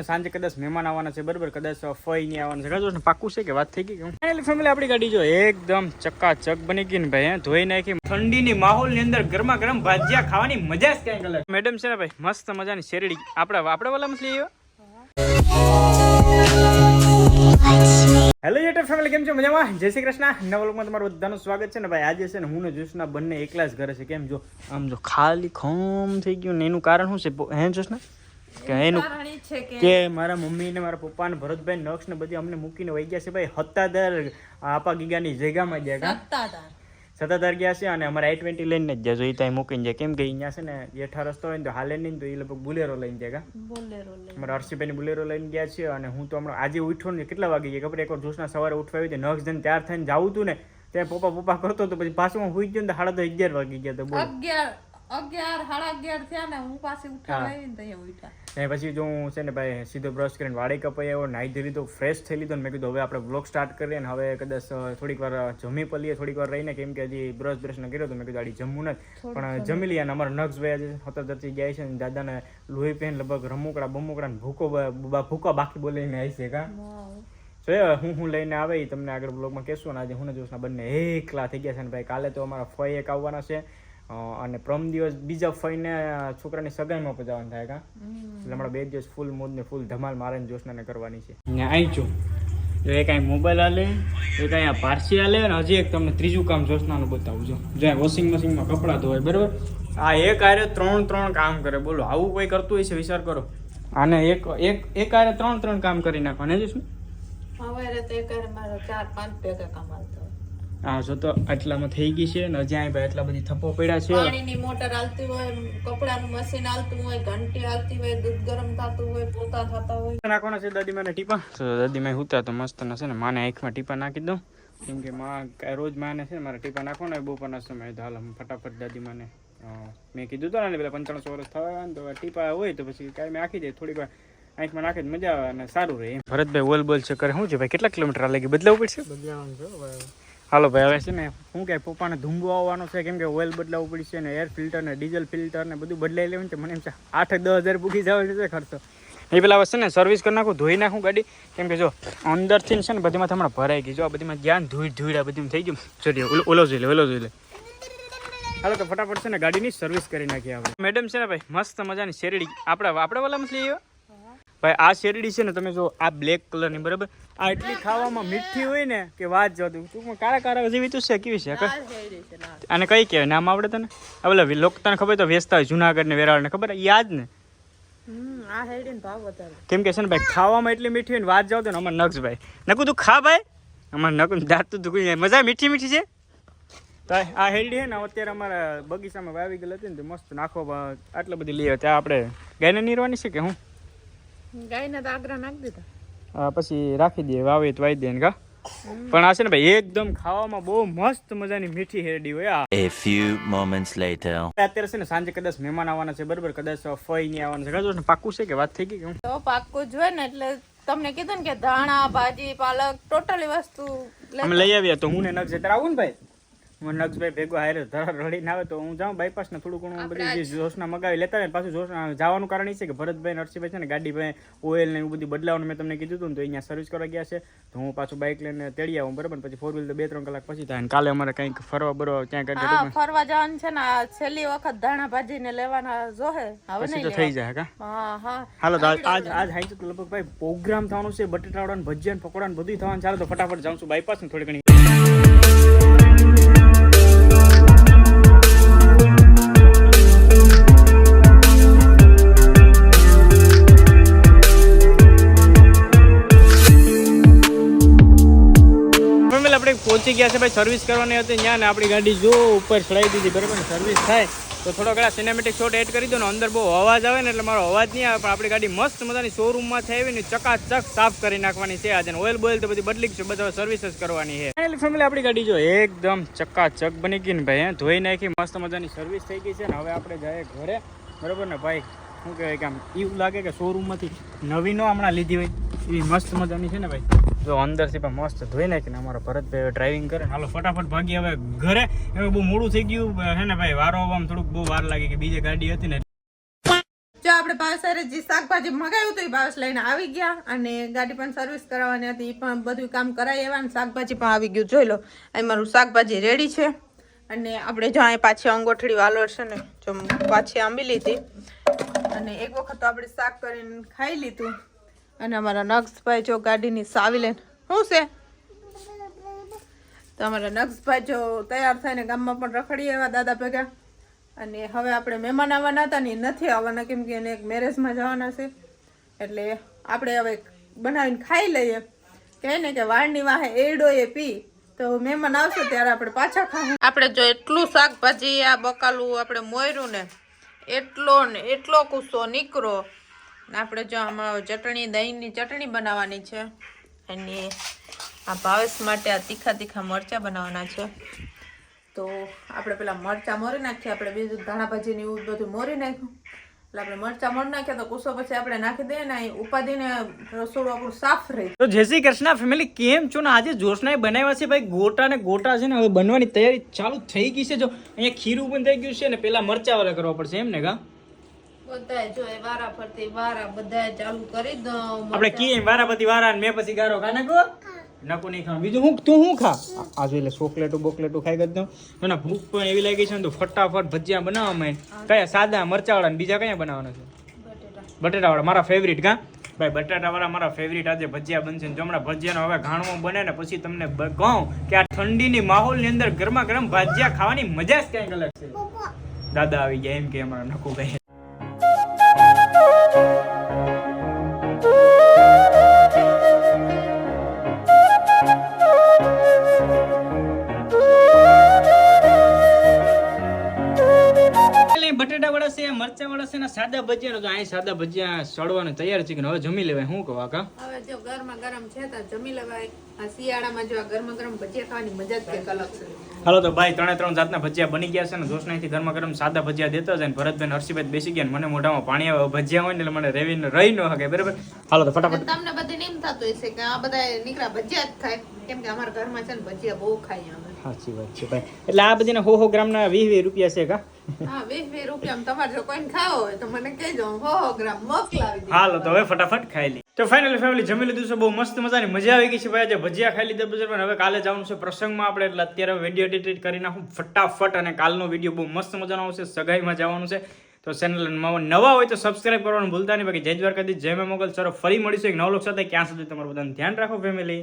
ને સાંજે કદાચ મહેમાન આવવાના છે બરાબર? કદાચ ફઈ નહીં આવવાના છે. કદાચ પાકું છે કે વાત થઈ ગઈ કે ફાઇનલી ફેમિલી આપણી ગાડી જો એકદમ ચકાચક બની ગઈ ને ભાઈ ધોઈ નાખી ઠંડીની માહોલની અંદર ગરમા ગરમ ભાજીયા ખાવાની મજા જ ક્યાંક અલગ. મેડમ છે ને ભાઈ મસ્ત મજાની શેરડી. આપડે આપણે વાલા આવ્યો હેલો યુટ્યુબ ફેમિલી કેમ છો? મજામાં? જય શ્રી કૃષ્ણ. નવા લોકમાં તમારું બધાનું સ્વાગત છે ને ભાઈ આજે છે ને હું ને જોશના બંને એકલા જ ઘરે છે. કેમ જો? આમ જો ખાલી ખોમ થઈ ગયું ને એનું કારણ શું છે? હે જોશના કે એનું કે મારા મમ્મી ને મારા પપ્પા ને ભરતભાઈ નક્ષ ને બધી અમને મૂકીને વહી ગયા છે ભાઈ. હત્તાદાર આપા ગીગાની જગ્યામાં ગયા સત્તાધાર. ગયા છે અને અમારે આઈ ટ્વેન્ટી લઈને જ જાય એ ત્યાં મૂકીને જાય કેમ કે અહીંયા છે ને જેઠા રસ્તો હોય ને તો હાલે નહીં તો એ લગભગ બુલેરો લઈને જાય અમારા હર્ષિભાઈ બુલેરો લઈને ગયા છે અને હું તો હમણાં આજે ઉઠ્યો ને કેટલા વાગે ગયા ખબર? એકવાર જોશના સવારે ઉઠવા આવી નક્ષ જઈને તૈયાર થઈને જાવું હતું ને ત્યાં પપ્પા પપ્પા કરતો તો પછી પાછું હું હુઈ ગયો ને તો સાડા દસ અગિયાર વાગી ગયા તો બોલ. અગિયાર અગિયાર સાડા અગિયાર થયા ને હું પાછી ઉઠ્યા. જો હું છે ને ભાઈ સીધો બ્રશ કરીને વાળી કપાઈ આવ્યો નાહી ધોઈ લીધો ફ્રેશ થઈ લીધો ને મેં કીધું હવે આપણે બ્લોગ સ્ટાર્ટ કરીએ ને હવે કદાચ થોડીક વાર જમી પલીએ થોડીક વાર રહીને. કેમ કે હજી બ્રશ બ્રશ ન કર્યો તો મેં કીધું આડી જમવું નથી. પણ જમી લઈએ અને અમારા નક્ષભાઈ આજે સતત ગયા છે ને દાદાને લોહી પેન લગભગ રમુકડા બમુકડા ને ભૂકો બ- બાકી બોલીને આવી છે કા? તો એ હું હું લઈને આવે તમને આગળ બ્લોગમાં કહેશું ને આજે હું ને જોશના બંને એકલા થઈ ગયા છે ને ભાઈ કાલે તો અમારા ફઈ એક આવવાના છે. અને પ્રમ દિવસ બીજા ફઈને છોકરાની સગાઈમાં પજાવવાનું થાય કા? એટલે હમણાં બે દિવસ ફૂલ મૂડ ને ફૂલ ધમાલ મારે ને જોશનાને કરવાની છે. ને અહીં છું. જો એક અહીં મોબાઈલ હાલે એક અહીંયા પારસી હાલે અને હજી એક તમને ત્રીજું કામ જોશનાનું બતાવું જો જ્યાં વોશિંગ મશીનમાં કપડાં ધોવાય બરાબર? આ એક આરે ત્રણ ત્રણ કામ કરે બોલો. આવું કોઈ કરતું હોય છે? વિચાર કરો. આને એક એક એક આરે ત્રણ ત્રણ કામ કરી નાખવાને જોશું હવે તો એક મારો ચાર પાંચ ભેગા કમાલતો હા જો તો આટલામાં થઈ ગઈ છે ને જ્યાં ભાઈ એટલા બધી થપ્પો પડ્યા છે. પાણીની મોટર હાલતી હોય કપડાનું મશીન હાલતું હોય ઘંટી હાલતી હોય દૂધ ગરમ થતું હોય પોતા થતા હોય. નાખવાના છે દાદી માને ટીપા. તો દાદી માં હુતા તો મસ્ત ના છે ને માને આંખમાં ટીપા નાખી દઉં. કેમ કે માં રોજ માને છે ને મારે ટીપા નાખવાના હોય બપોરના સમયે. તો હાલ ફટાફટ દાદી માને મેં કીધું તો ને પેલા પંચાણસો વર્ષ થવા તો ટીપા હોય તો પછી કાંઈ મેં આખી દે થોડીક વાર આંખમાં નાખે મજા આવે અને સારું રહે એમ. ભરતભાઈ બોલ બોલ છે કરે શું છે ભાઈ? કેટલા કિલોમીટર આ લાગી? બદલાવું પડશે? બદલાવાનું છે હાલો ભાઈ હવે? છે ને શું કે પપ્પાને ધુંબો આવવાનો છે કેમ કે ઓઇલ બદલાવવું પડશે ને એર ફિલ્ટર ને ડીઝલ ફિલ્ટર ને બધું બદલાઈ લેવું છે મને એમ છે આઠ દસ હજાર પૂકી જવા છે ખર્ચો. એ પેલા વસ્તુ ને સર્વિસ કરી નાખું ધોઈ નાખું ગાડી. કેમ કે જો અંદરથી છે ને બધીમાં હમણાં ભરાઈ ગઈ. જો આ બધીમાં જ્ઞાન ધૂળ ધૂળ આ બધીમાં થઈ ગયું. જોઈએ ઓલો ઓલો જોઈ લે ઓલો જોઈ લે. હાલો તો ફટાફટ છે ને ગાડીની સર્વિસ કરી નાખીએ આપણે. મેડમ છે ને ભાઈ મસ્ત મજાની શેરડી. આપણે આપણે વાલા મછલી આવ્યો? ભાઈ આ શેરડી છે ને તમે જો આ બ્લેક કલરની બરાબર? આ એટલી ખાવામાં મીઠી હોય ને કે વાત જો તું ટૂંકમાં કાળા કાળા જેવી તું છે કેવી છે અને કઈ કહેવાય? નામ આવડે તને? આ પેલા લોકો તને ખબર તો વેચતા હોય જુનાગઢ ને વેરાળ ને ખબર? યાદ ને? કેમ કે છે ને ભાઈ ખાવામાં એટલી મીઠી હોય ને વાત જાવ તો ને અમાર નક્ષ ભાઈ. નકું તું ખા ભાઈ. અમાર નક દાંત તું જાય મજા મીઠી મીઠી છે? તો આ હેરડી છે ને અત્યારે અમારા બગીચામાં વાવી ગયેલી હતી ને તો મસ્ત નાખો આટલી બધી લઈએ ત્યાં આપણે ગાયને નીરવાની છે કે હું? ગાયને તો આગ્રહ નાખી દીધા. પછી રાખી દઈએ વાવી તો વાવી દે ને કા. પણ આ છે ને ભાઈ એકદમ ખાવામાં બહુ મસ્ત મજાની મીઠી હેરડી હોય આ. A few moments later. અત્યારે છે ને સાંજે કદાચ મહેમાન આવવાના છે બરાબર કદાચ ફઈ નહીં આવવાના છે. કદાચ પાકું છે કે વાત થઈ ગઈ કે તો પાકું જ હોય ને એટલે તમને કીધું ને કે ધાણા ભાજી પાલક ટોટલી વસ્તુ અમે લઈ આવ્યા તો હું ને જતા આવું ને ભાઈ? નક્ષભાઈ ભેગો હારે ધરા રડીને આવે તો હું જાઉં બાયપાસ ને થોડું ઘણું બધી જોશના મગાવી લેતા ને પાછું જોશ જવાનું કારણ એ છે કે ભરતભાઈ નરસિંહભાઈ છે ને ગાડી ભાઈ ઓઇલ ને એવું બધું બદલાવાનું મેં તમને કીધું હતું ને તો અહીંયા સર્વિસ કરવા ગયા છે. તો હું પાછું બાઇક લઈને તેડી આવું બરાબર? પછી ફોર વ્હીલ તો બે ત્રણ કલાક પછી થાય. કાલે અમારે કંઈક ફરવા બરવા ક્યાંક ફરવા જવાનું છે ને છેલ્લી વખત ધાણા ભાજી ને લેવાના જોહે. હવે નહીં થઈ જાય કા? હા હા. હાલો આજ આજ હાઈ તો લગભગ ભાઈ પ્રોગ્રામ થવાનું છે. બટેટાવડા ને ભજીયા ને પકોડા ને બધું થવાનું ચાલો તો ફટાફટ જાઉં છું બાયપાસ ને થોડી ઘણી પહોંચી ગયા છે ભાઈ સર્વિસ કરવાની હતી ત્યાં ને આપણી ગાડી જો ઉપર ચડાવી દીધી, બરાબર સર્વિસ થાય. તો થોડો ઘણા સિનેમેટિક શોટ એડ કરી દો ને, અંદર બહુ અવાજ આવે ને એટલે મારો અવાજ નહીં આવે, પણ આપણી ગાડી મસ્ત મજાની શોરૂમમાં થઈ આવી ને ચકાચક સાફ કરી નાખવાની છે આજે. ઓઇલ બોઇલ તો બધી બદલી છે, બધા સર્વિસ જ કરવાની છે. ફેમિલી આપણી ગાડી જો એકદમ ચકાચક બની ગઈ ને ભાઈ ધોઈ નાખી, મસ્ત મજાની સર્વિસ થઈ ગઈ છે ને, હવે આપણે જઈએ ઘરે. બરાબર ને ભાઈ? શું કહેવાય કે આમ, એવું લાગે કે શોરૂમમાંથી નવીનો હમણાં લીધી હોય, એવી મસ્ત મજાની છે ને ભાઈ? જો અંદરથી પણ મસ્ત ધોઈ નાખીને અમારો ભરતભાઈ ડ્રાઇવિંગ કરે હાલો ફટાફટ ભાગી હવે ઘરે હવે બહુ મોડું થઈ ગયું. હે ને ભાઈ વારો આવવામાં થોડુંક બહુ વાર લાગી કે બીજી ગાડી હતી ને. જો આપણે ભાવસારે જે શાકભાજી મગાવ્યું હતું એ ભાવસ લઈને આવી ગયા અને ગાડી પણ સર્વિસ કરાવવાની હતી. એ પણ બધું કામ કરાવી આવ્યા અને શાકભાજી પણ આવી ગયું. જોઈ લો અહીં મારું શાકભાજી રેડી છે. અને આપણે જો અહીં પાછી અંગોઠડી વાલો છે ને જો પાછી આંબી લીધી. અને એક વખત તો આપણે શાક કરીને ખાઈ લીધું. અને અમારા નક્ષભાઈ જો ગાડીની સાવી લઈને શું છે? તો અમારા નક્ષભાઈ જો તૈયાર થઈને ગામમાં પણ રખડી આવ્યા દાદા ભેગા. અને હવે આપણે મહેમાન આવવાના હતા ને નથી આવવાના, કેમ કે એને એક મેરેજમાં જવાના છે. એટલે આપણે હવે બનાવીને ખાઈ લઈએ. કહે ને કે વાળની વાહે એડો એ પી. તો મહેમાન આવશે ત્યારે આપણે પાછા ખાવું. આપણે જો એટલું શાકભાજી, આ બકાલું આપણે મોયરું ને, એટલો ને એટલો કુસ્સો નીકળો. આપણે જો આમાં ચટણી, દહીંની ચટણી બનાવવાની છે. અને આ ભાવેશ માટે આ તીખા તીખા મરચાં બનાવવાના છે. તો આપણે પેલા મરચાં મોરી નાખીએ, આપણે બીજું ધાણા ભાજીને એવું બધું મોરી નાખ્યું. એટલે આપણે મરચાં મોરી નાખ્યા તો કુસો પછી આપણે નાખી દઈએ ને અહીં ઉપાદીને રસોડું આપણું સાફ રહે. તો જય શ્રી કૃષ્ણ ફેમિલી કેમ છો? ને આજે જોશના બનાવ્યા છે ભાઈ ગોટા ને ગોટા છે ને, હવે બનવાની તૈયારી ચાલુ થઈ ગઈ છે. જો અહીંયા ખીરું પણ થઈ ગયું છે ને, પેલા મરચાં વાળા કરવા પડશે એમ ને કા? આપણે કી વારા પછી વારા મેં પછી ગારો ખા. નાખો નકો નહીં ખા. બીજું હું તું શું ખા? આ- જોઈ લે ચોકલેટું બોકલેટું ખાઈ ગયો અને ભૂખ પણ એવી લાગી છે ને તો ફટાફટ ભજીયા બનાવવામાં કયા? સાદા મરચાવાળા ને બીજા કયા બનાવવાના છે? બટેટાવાળા. મારા ફેવરિટ કા ભાઈ બટાટાવાળા મારા ફેવરિટ આજે ભજીયા બનશે ને જમણા ભજીયાનો હવે ઘાણવો બને ને પછી તમને કહું કે આ ઠંડીની માહોલની અંદર ગરમા ગરમ ભજીયા ખાવાની મજા જ કંઈક અલગ છે. દાદા આવી ગયા એમ કે અમારા નકુભાઈ. મરચા એના સાદા ભજીયા તો અહીં સાદા ભજીયા સડવાનું તૈયાર છે કે હવે જમી લેવાય. શું કહો કા હવે જો ગરમા ગરમ છે તો જમી લેવાય. આ શિયાળામાં જો આ ગરમા ગરમ ભજીયા ખાવાની મજા જ કંઈક અલગ છે. હાલો તો ભાઈ ત્રણે ત્રણ જાતના ભજીયા બની ગયા છે ને જોશનાથી ગરમા ગરમ સાદા ભજીયા દેતા જાય ને ભરતભાઈ હર્ષિભાઈ બેસી ગયા ને મને મોઢામાં પાણી આવે ભજીયા હોય ને એટલે મને રેવીને રહી ન હકે બરાબર? હાલો તો ફટાફટ. તમને બધાને એમ થતું હશે કે આ બધા નીકળ્યા ભજીયા જ ખાય. કેમ કે અમારા ઘરમાં છે ને ભજીયા બહુ ખાય અમે. સાચી વાત છે ભાઈ. એટલે આ બધીને હો હો ગ્રામના વીસ વીસ રૂપિયા છે કા? ફટાફટ ખાઈ લી ફેમિલી જમી લીધું બહુ મસ્ત મજાની મજા આવી ગઈ છે ભાઈ. ભજીયા ખાઈ લીધા પણ હવે કાલે જવાનું છે પ્રસંગમાં આપણે અત્યારે વીડિયો એડિટ કરી નાખું. ફટાફટ અને કાલનો વીડિયો બહુ મસ્ત મજાનો આવશે. સગાઈમાં જવાનું છે. તો ચેનલ નવા હોય તો સબસ્ક્રાઈબ કરવાનું ભૂલતા નહીં. બાકી જય દ્વારકાધીશ, જય મેં મોગલ. સર ફરી મળીશું એક નવ લોક સાથે. ક્યાં સુધી તમારું બધાનું ધ્યાન રાખો ફેમિલી